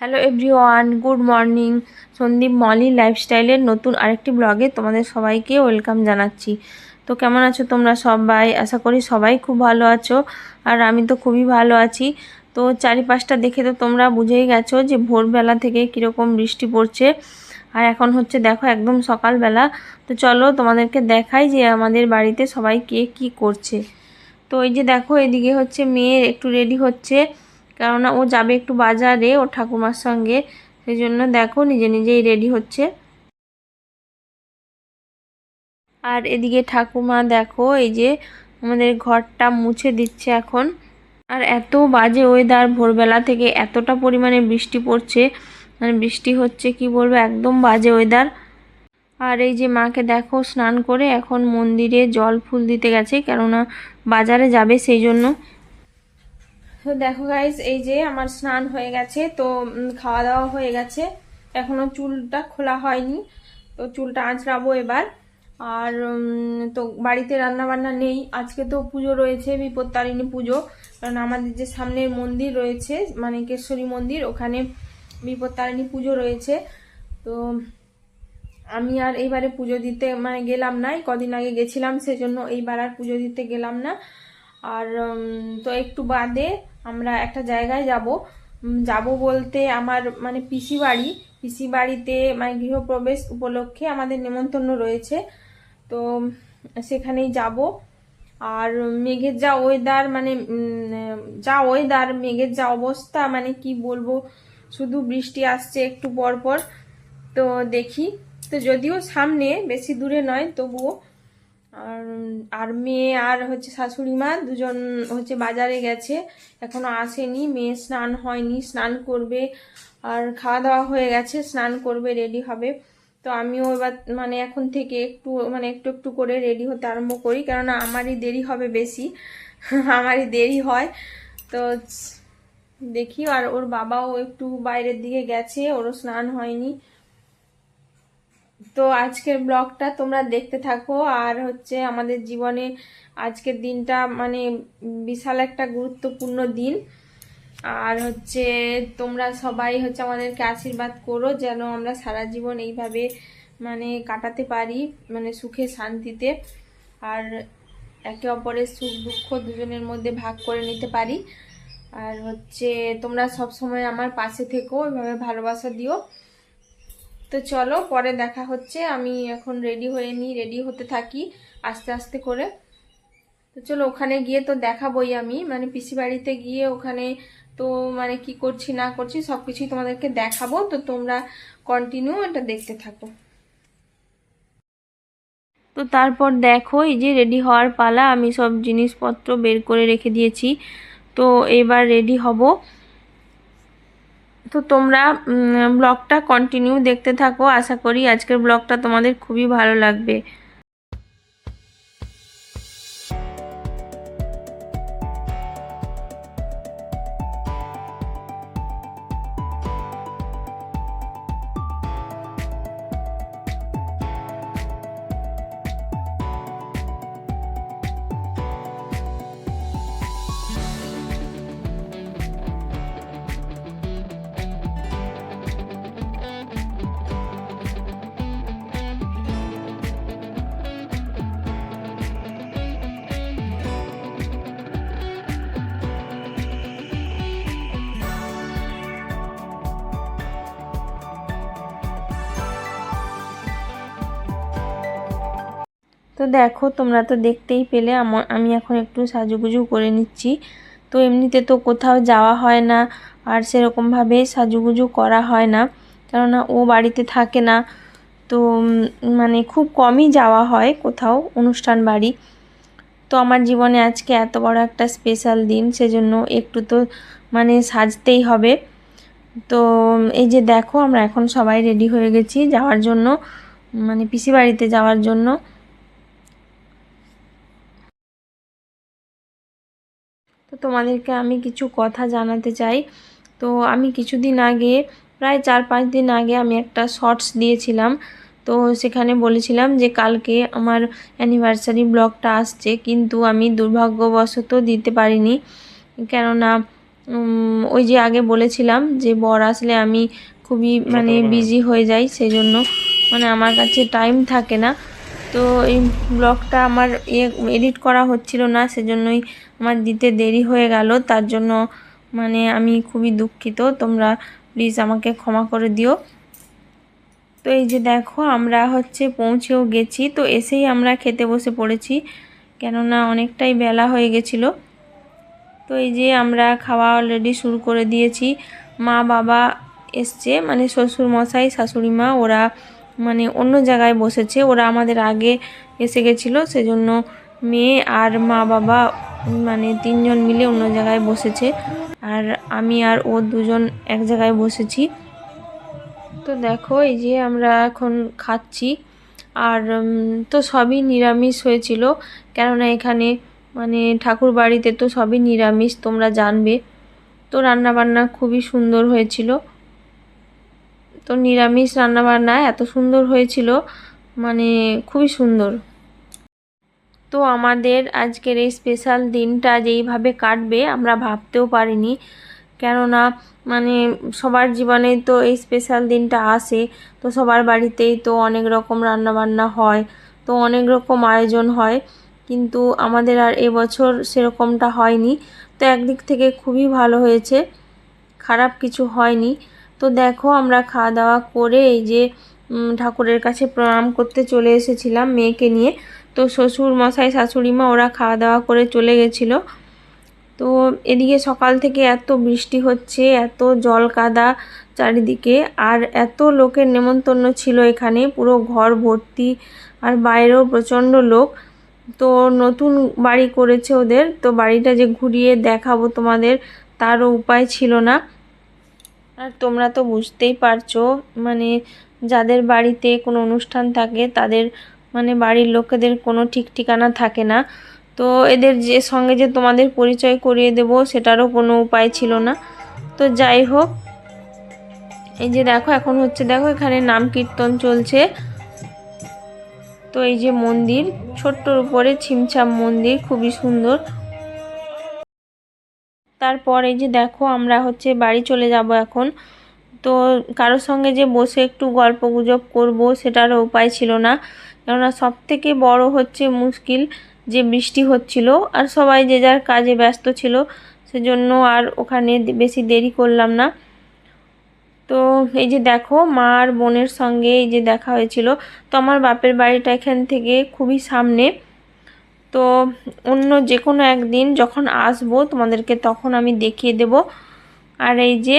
Hello everyone good morning Sandeep Molly লাইফস্টাইলের নতুন আরেকটি ব্লগে তোমাদের সবাইকে ওয়েলকাম জানাচ্ছি। তো কেমন আছো তোমরা সবাই? আশা করি সবাই খুব ভালো আছো আর আমি তো খুবই ভালো আছি। তো চারিপাশটা দেখে তো তোমরা বুঝেই গেছো যে ভোরবেলা থেকে কীরকম বৃষ্টি পড়ছে। আর এখন হচ্ছে দেখো একদম সকালবেলা। তো চলো তোমাদেরকে দেখাই যে আমাদের বাড়িতে সবাই কে কী করছে। তো এই যে দেখো এদিকে হচ্ছে মেয়ে একটু রেডি হচ্ছে। কেননা ও যাবে একটু বাজারে ও ঠাকুমার সঙ্গে। সেই জন্য দেখো নিজে নিজেই রেডি হচ্ছে। আর এদিকে ঠাকুমা দেখো, এই যে আমাদের ঘরটা মুছে দিচ্ছে এখন। আর এত বাজে ওয়েদার ভোরবেলা থেকে, এতটা পরিমাণে বৃষ্টি পড়ছে। মানে বৃষ্টি হচ্ছে, কি বলব, একদম বাজে ওয়েদার আর এই যে মাকে দেখো, স্নান করে এখন মন্দিরে জল ফুল দিতে গেছে, কেননা বাজারে যাবে সেই জন্য। তো দেখো গাইজ এই যে আমার স্নান হয়ে গেছে, তো খাওয়া দাওয়া হয়ে গেছে। এখনও চুলটা খোলা হয়নি, তো চুলটা আঁচড়াবো এবার। আর তো বাড়িতে রান্না বান্না নেই। আজকে তো পুজো রয়েছে, বিপত্তারিণী পুজো। কারণ আমাদের যে সামনের মন্দির রয়েছে মানে কেশ্বরী মন্দির, ওখানে বিপত্তারিণী পুজো রয়েছে। তো, আমি আর এইবারে পুজো দিতে মানে গেলাম না কদিন আগে গেছিলাম, সেজন্য এইবার আর পুজো দিতে গেলাম না। আর তো একটু বাদে আমরা একটা জায়গায় যাব। যাব বলতে আমার মানে পিসি বাড়ি। পিসি বাড়িতে মানে গৃহপ্রবেশ উপলক্ষে আমাদের নেমন্তন্ন রয়েছে। তো সেখানেই যাব। আর মেঘের যা ওয়েদার মানে যা ওয়েদার মেঘের যা অবস্থা মানে কি বলব? শুধু বৃষ্টি আসছে একটু পর পর তো দেখি। তো যদিও সামনে, বেশি দূরে নয়, তবুও আর আর মেয়ে আর হচ্ছে শাশুড়ি মা দুজন হচ্ছে বাজারে গেছে, এখনও আসেনি, মেয়ে স্নান হয়নি, স্নান করবে, আর খাওয়া দাওয়া হয়ে গেছে, স্নান করবে রেডি হবে। তো আমিও এবার মানে এখন থেকে একটু মানে একটু একটু করে রেডি হতে আরম্ভ করি, কেননা আমারই দেরি হবে বেশি, আমারই দেরি হয়। তো দেখি, আর ওর বাবাও একটু বাইরের দিকে গেছে, ওরও স্নান হয়নি। তো আজকের ব্লগটা তোমরা দেখতে থাকো। আর হচ্ছে আমাদের জীবনে আজকের দিনটা মানে বিশাল একটা গুরুত্বপূর্ণ দিন। আর হচ্ছে তোমরা সবাই হচ্ছে আমাদেরকে আশীর্বাদ করো যেন আমরা সারা জীবন এইভাবে মানে কাটাতে পারি মানে সুখে শান্তিতে। আর একে অপরের সুখ দুঃখ দুজনের মধ্যে ভাগ করে নিতে পারি। আর হচ্ছে তোমরা সব সময় আমার পাশে থেকো, এভাবে ভালোবাসা দিও। তো চলো, পরে দেখা হচ্ছে। আমি এখন রেডি হয়ে নিই রেডি হতে থাকি আস্তে আস্তে করে। তো চলো, ওখানে গিয়ে তো দেখাবই আমি। মানে পিসি বাড়িতে গিয়ে ওখানে তো মানে কি করছি, না করছি সব কিছুই তোমাদেরকে দেখাবো। তো তোমরা কন্টিনিউ এটা দেখতে থাকো। তো তারপর দেখো, এই যে রেডি হওয়ার পালা, আমি সব জিনিসপত্র বের করে রেখে দিয়েছি। তো এবার রেডি হব। তো তোমরা ব্লগটা কন্টিনিউ দেখতে থাকো। আশা করি আজকের ব্লগটা তোমাদের খুবই ভালো লাগবে। তো দেখো, তোমরা তো দেখতেই পেলে আমার আমি এখন একটু সাজুগুজু করে নিচ্ছি। তো এমনিতে তো কোথাও যাওয়া হয় না, আর সেরকমভাবে সাজুগুজু করা হয় না, কেননা ও বাড়িতে থাকে না। তো মানে খুব কমই যাওয়া হয় কোথাও অনুষ্ঠান বাড়ি। তো আমার জীবনে আজকে এত বড় একটা স্পেশাল দিন, সেজন্য একটু তো মানে সাজতেই হবে। তো এই যে দেখো, আমরা এখন সবাই রেডি হয়ে গেছি যাওয়ার জন্য মানে পিসি বাড়িতে যাওয়ার জন্য। তো তোমাদেরকে আমি কিছু কথা জানাতে চাই। তো আমি কিছুদিন আগে প্রায় চার পাঁচ দিন আগে আমি একটা শর্টস দিয়েছিলাম। তো সেখানে বলেছিলাম যে কালকে আমার অ্যানিভার্সারি ব্লগটা আসছে কিন্তু আমি দুর্ভাগ্যবশত দিতে পারিনি। কেননা ওই যে আগে বলেছিলাম যে বর আসলে আমি খুবই মানে বিজি হয়ে যাই সেই জন্য মানে আমার কাছে টাইম থাকে না। তো এই ব্লগটা আমার ইয়ে এডিট করা হচ্ছিল না, সেজন্যই আমার দিতে দেরি হয়ে গেল। তার জন্য মানে আমি খুবই দুঃখিত, তোমরা প্লিজ আমাকে ক্ষমা করে দিও। তো এই যে দেখো, আমরা হচ্ছে পৌঁছেও গেছি। তো এসেই আমরা খেতে বসে পড়েছি, কেননা অনেকটাই বেলা হয়ে গেছিল। তো এই যে আমরা খাওয়া অলরেডি শুরু করে দিয়েছি। মা বাবা এসছে মানে শ্বশুর মশাই শাশুড়ি মা ওরা মানে অন্য জায়গায় বসেছে। ওরা আমাদের আগে এসে গেছিল, সেজন্য মেয়ে আর মা বাবা মানে তিনজন মিলে অন্য জায়গায় বসেছে। আর আমি আর ও দুজন এক জায়গায় বসেছি। তো দেখো, এই যে আমরা এখন খাচ্ছি। আর তো সবই নিরামিষ হয়েছিল। কেননা এখানে মানে ঠাকুর বাড়িতে তো সবই নিরামিষ, তোমরা জানবে। তো রান্নাবান্না খুবই সুন্দর হয়েছিল। তো নিরামিষ রান্নাবান্না এত সুন্দর হয়েছিল মানে খুবই সুন্দর। তো আমাদের আজকের এই স্পেশাল দিনটা যেইভাবে কাটবে আমরা ভাবতেও পারিনি। কেননা মানে সবার জীবনেই তো এই স্পেশাল দিনটা আসে, তো সবার বাড়িতেই তো অনেক রকম রান্নাবান্না হয়, তো অনেক রকম আয়োজন হয়, কিন্তু আমাদের আর এবছর সেরকমটা হয়নি। তো একদিক থেকে খুবই ভালো হয়েছে, খারাপ কিছু হয়নি তো দেখো আমরা খাওয়া দাওয়া করে এই যে ঠাকুরের কাছে প্রণাম করতে চলে এসেছিলাম মেয়েকে নিয়ে। তো শ্বশুর মশাই, শাশুড়ি মা ওরা খাওয়া দাওয়া করে চলে গেছিল। তো এদিকে সকাল থেকে এত বৃষ্টি হচ্ছে, এত জল কাদা চারিদিকে, আর এত লোকের নেমন্তন্ন ছিল এখানে। পুরো ঘর ভর্তি, আর বাইরেও প্রচণ্ড লোক। তো নতুন বাড়ি করেছে ওদের। তো বাড়িটা যে ঘুরিয়ে দেখাবো তোমাদের, তারও উপায় ছিল না। আর তোমরা তো বুঝতেই পারছ মানে যাদের বাড়িতে কোনো অনুষ্ঠান থাকে, তাদের মানে বাড়ির লোকেদের কোনো ঠিক ঠিকানা থাকে না। তো এদের যে সঙ্গে যে তোমাদের পরিচয় করিয়ে দেব, সেটারও কোনো উপায় ছিল না। তো যাই হোক, এই যে দেখো, এখন হচ্ছে দেখো, এখানে নাম কীর্তন চলছে। তো এই যে মন্দির, ছোট্টর উপরে ছিমছাম মন্দির, খুবই সুন্দর। তারপর এই যে দেখো আমরা হচ্ছে বাড়ি চলে যাব এখন। তো কারোর সঙ্গে যে বসে একটু গল্প গুজব করব সেটারও উপায় ছিল না। কেননা সব থেকে বড় হচ্ছে মুশকিল যে বৃষ্টি হচ্ছিল আর সবাই যে যার কাজে ব্যস্ত ছিল সেজন্য আর ওখানে বেশি দেরি করলাম না। তো এই যে দেখো মা আর বোনের সঙ্গে এই যে দেখা হয়েছিল। তো আমার বাপের বাড়িটা এখান থেকে খুবই সামনে। তো অন্য যে কোনো একদিন যখন আসব তোমাদেরকে তখন আমি দেখিয়ে দেব। আর এই যে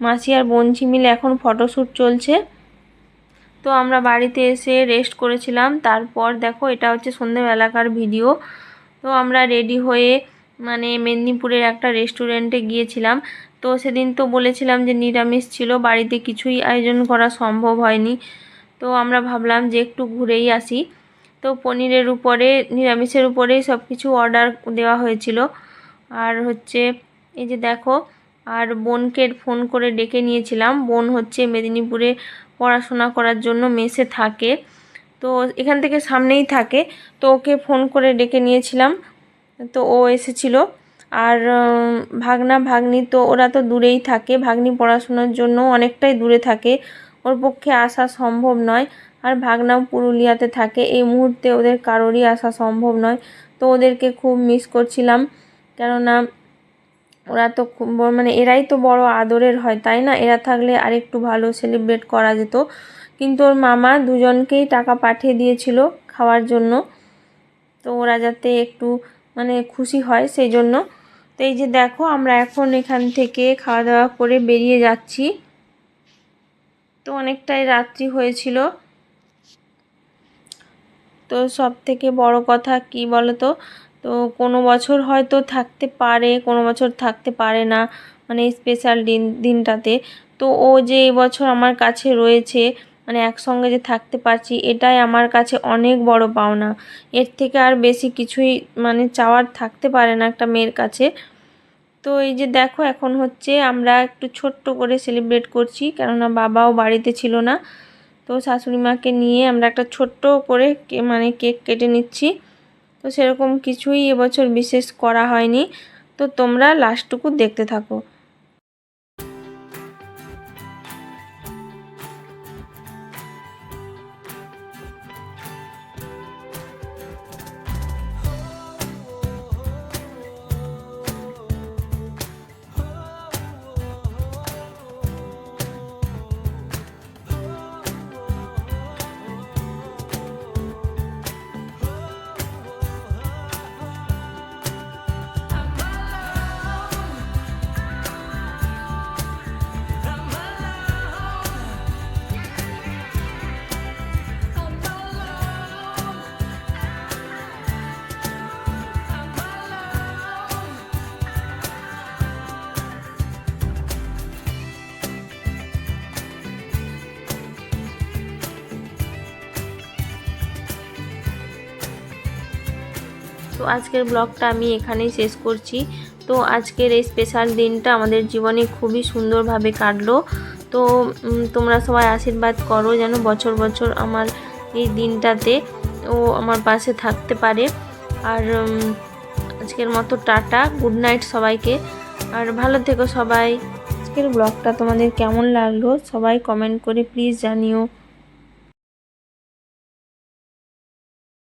মাসি আর বঞ্চি মিলে এখন ফটোশ্যুট চলছে। তো আমরা বাড়িতে এসে রেস্ট করেছিলাম। তারপর দেখো, এটা হচ্ছে সন্ধ্যেবেলাকার ভিডিও তো আমরা রেডি হয়ে মানে মেদিনীপুরের একটা রেস্টুরেন্টে গিয়েছিলাম। তো সেদিন তো বলেছিলাম যে নিরামিষ ছিল, বাড়িতে কিছুই আয়োজন করা সম্ভব হয়নি। তো আমরা ভাবলাম যে একটু ঘুরেই আসি। তো পনিরের উপরে, নিরামিষের উপরেই সব কিছু অর্ডার দেওয়া হয়েছিল। আর হচ্ছে, এই যে দেখো, আর বোনকে ফোন করে ডেকে নিয়েছিলাম। বোন হচ্ছে মেদিনীপুরে পড়াশোনা করার জন্য মেসে থাকে। তো এখান থেকে সামনেই থাকে। তো ওকে ফোন করে ডেকে নিয়েছিলাম। তো ও এসেছিল। আর ভাগনা, ভাগ্নি তো ওরা তো দূরেই থাকে। ভাগ্নি পড়াশোনার জন্য অনেকটাই দূরে থাকে। ওর পক্ষে আসা সম্ভব নয়। আর ভাগনাও পুরুলিয়াতে থাকে। এই মুহূর্তে ওদের কারোরই আসা সম্ভব নয়। তো ওদেরকে খুব মিস করছিলাম। কেননা ওরা তো খুব মানে এরাই তো বড় আদরের হয়, তাই না? এরা থাকলে আরেকটু ভালো সেলিব্রেট করা যেত। কিন্তু ওর মামা দুজনকেই টাকা পাঠিয়ে দিয়েছিল খাওয়ার জন্য। তো ওরা যাতে একটু মানে খুশি হয় সেই জন্য। তো এই যে দেখো, আমরা এখন এখান থেকে খাওয়া দাওয়া করে বেরিয়ে যাচ্ছি। তো অনেকটাই রাত্রি হয়েছিল। তো সব থেকে বড় কথা কি বলো তো তো কোনো বছর হয়তো থাকতে পারে, কোনো বছর থাকতে পারে না মানে স্পেশাল দিন, দিনটাতে। তো ও যে এবছর আমার কাছে রয়েছে মানে একসঙ্গে যে থাকতে পারছি, এটাই আমার কাছে অনেক বড় পাওনা। এর থেকে আর বেশি কিছুই মানে চাওয়ার থাকতে পারে না একটা মেয়ের কাছে। তো এই যে দেখো, এখন হচ্ছে আমরা একটু ছোট্ট করে সেলিব্রেট করছি, কেননা বাবাও বাড়িতে ছিল না। তো শাশুড়ি মাকে নিয়ে আমরা একটা ছোট্ট করে মানে কেক কেটে নিচ্ছি। তো সেরকম কিছুই এবছর বিশেষ করা হয়নি। তো তোমরা লাস্টটুকু দেখতে থাকো। তো আজকের ব্লগটা আমি এখানেই শেষ করছি। তো আজকের এই স্পেশাল দিনটা আমাদের জীবনে খুবই সুন্দরভাবে কাটলো। তো তোমরা সবাই আশীর্বাদ করো যেন বছর বছর আমার এই দিনটাতে ও আমার পাশে থাকতে পারে। আর আজকের মতো টাটা গুড নাইট সবাইকে। আর ভালো থেকো সবাই। আজকের ব্লগটা তোমাদের কেমন লাগল সবাই কমেন্ট করে প্লিজ জানিও।